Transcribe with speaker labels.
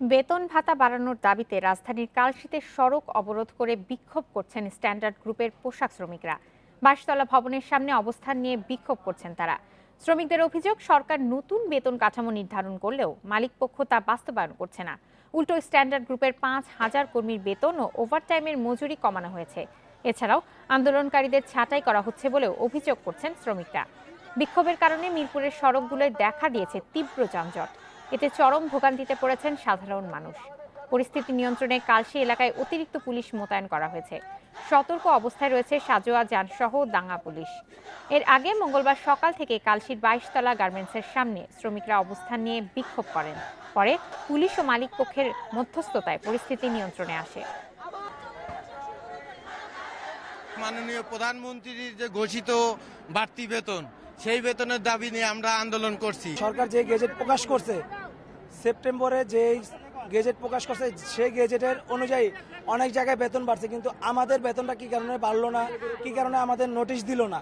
Speaker 1: বেতন ভাতা বাড়ানোর দাবিতে রাজধানীর কালশীতে সড়ক অবরোধ করে বিক্ষোভ করছেন স্ট্যান্ডার্ড গ্রুপের পোশাক শ্রমিকরা। বাইশতলা ভবনের সামনে অবস্থান নিয়ে বিক্ষোভ করছেন তারা। শ্রমিকদের অভিযোগ, সরকার নতুন বেতন কাঠামো নির্ধারণ করলেও মালিকপক্ষ তা বাস্তবায়ন করছে না। উল্টো স্ট্যান্ডার্ড গ্রুপের পাঁচ হাজার কর্মীর বেতন ও ওভারটাইমের মজুরি কমানো হয়েছে। এছাড়াও আন্দোলনকারীদের ছাঁটাই করা হচ্ছে বলেও অভিযোগ করছেন শ্রমিকরা। বিক্ষোভের কারণে মিরপুরের সড়কগুলোয় দেখা দিয়েছে তীব্র যানজট। এতে চরম ভোগান্তিতে পড়েছেন সাধারণ মানুষ। পরিস্থিতি নিয়ন্ত্রণে কালশি এলাকায় অতিরিক্ত পুলিশ মোতায়েন করা হয়েছে। সতর্ক অবস্থায় রয়েছে সাজোয়া যানসহ দাঙ্গা পুলিশ। এর আগে মঙ্গলবার সকাল থেকে কালশির বাইশতলা গার্মেন্টসের সামনে শ্রমিকরা অবস্থান নিয়ে বিক্ষোভ করেন। পরে পুলিশ ও মালিক পক্ষের মধ্যস্থতায় পরিস্থিতি নিয়ন্ত্রণে আসে।
Speaker 2: মাননীয় প্রধানমন্ত্রীর যে ঘোষিত বাড়তি বেতন সেই বেতনের দাবি নিয়ে আমরা আন্দোলন করছি।
Speaker 3: সরকার যে গেজেট প্রকাশ করছে, সেপ্টেম্বরে যে গেজেট প্রকাশ করছে, সেই গেজেটের অনুযায়ী অনেক জায়গায় বেতন বাড়ছে, কিন্তু আমাদের বেতনটা কি কারণে বাড়লো না, কি কারণে আমাদের নোটিশ দিল না?